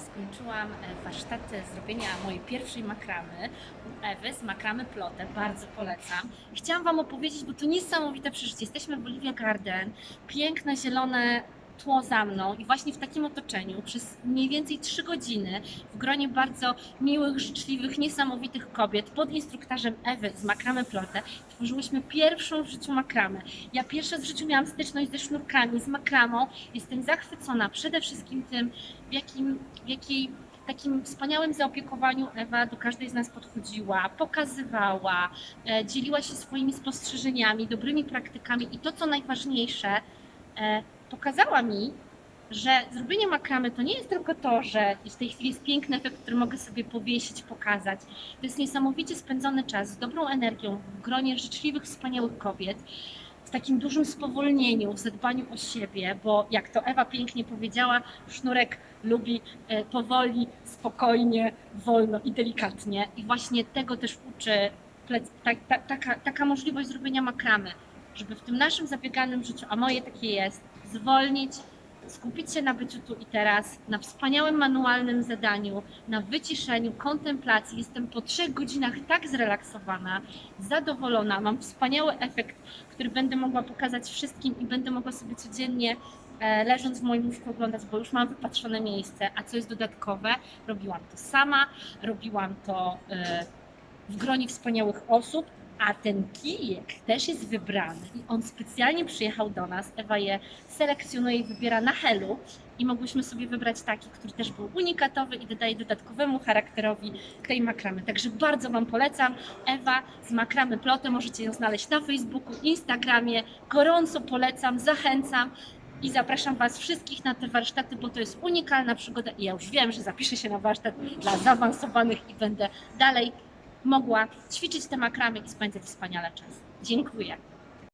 skończyłam e, warsztaty zrobienia mojej pierwszej makramy u Ewy z makramy Plotę. Bardzo polecam. Chciałam Wam opowiedzieć, bo to niesamowite przeżycie. Jesteśmy w Olivia Garden, piękne, zielone tło za mną i właśnie w takim otoczeniu przez mniej więcej 3 godziny w gronie bardzo miłych, życzliwych, niesamowitych kobiet pod instruktarzem Ewy z makramy Plotę tworzyłyśmy pierwszą w życiu makramę. Ja pierwszy raz w życiu miałam styczność ze sznurkami, z makramą. Jestem zachwycona przede wszystkim tym, w jakim, w jakiej takim wspaniałym zaopiekowaniu Ewa do każdej z nas podchodziła, pokazywała, e, dzieliła się swoimi spostrzeżeniami, dobrymi praktykami i to, co najważniejsze, e, pokazała mi, że zrobienie makramy to nie jest tylko to, że w tej chwili jest piękny efekt, który mogę sobie powiesić, pokazać. To jest niesamowicie spędzony czas z dobrą energią w gronie życzliwych, wspaniałych kobiet, w takim dużym spowolnieniu, w zadbaniu o siebie, bo jak to Ewa pięknie powiedziała, sznurek lubi e, powoli, spokojnie, wolno i delikatnie. I właśnie tego też uczy ta, ta, taka, taka możliwość zrobienia makramy, żeby w tym naszym zabieganym życiu, a moje takie jest, zwolnić, skupić się na byciu tu i teraz, na wspaniałym manualnym zadaniu, na wyciszeniu, kontemplacji. Jestem po trzech godzinach tak zrelaksowana, zadowolona, mam wspaniały efekt, który będę mogła pokazać wszystkim i będę mogła sobie codziennie e, leżąc w moim łóżku oglądać, bo już mam wypatrzone miejsce, a co jest dodatkowe, robiłam to sama, robiłam to e, w gronie wspaniałych osób, a ten kijek też jest wybrany i on specjalnie przyjechał do nas. Ewa je selekcjonuje i wybiera na helu i mogłyśmy sobie wybrać taki, który też był unikatowy i dodaje dodatkowemu charakterowi tej makramy. Także bardzo Wam polecam. Ewa z makramy Plotę, możecie ją znaleźć na Facebooku, Instagramie. Gorąco polecam, zachęcam. I zapraszam Was wszystkich na te warsztaty, bo to jest unikalna przygoda i ja już wiem, że zapiszę się na warsztat dla zaawansowanych i będę dalej mogła ćwiczyć te makramy i spędzać wspaniale czas. Dziękuję.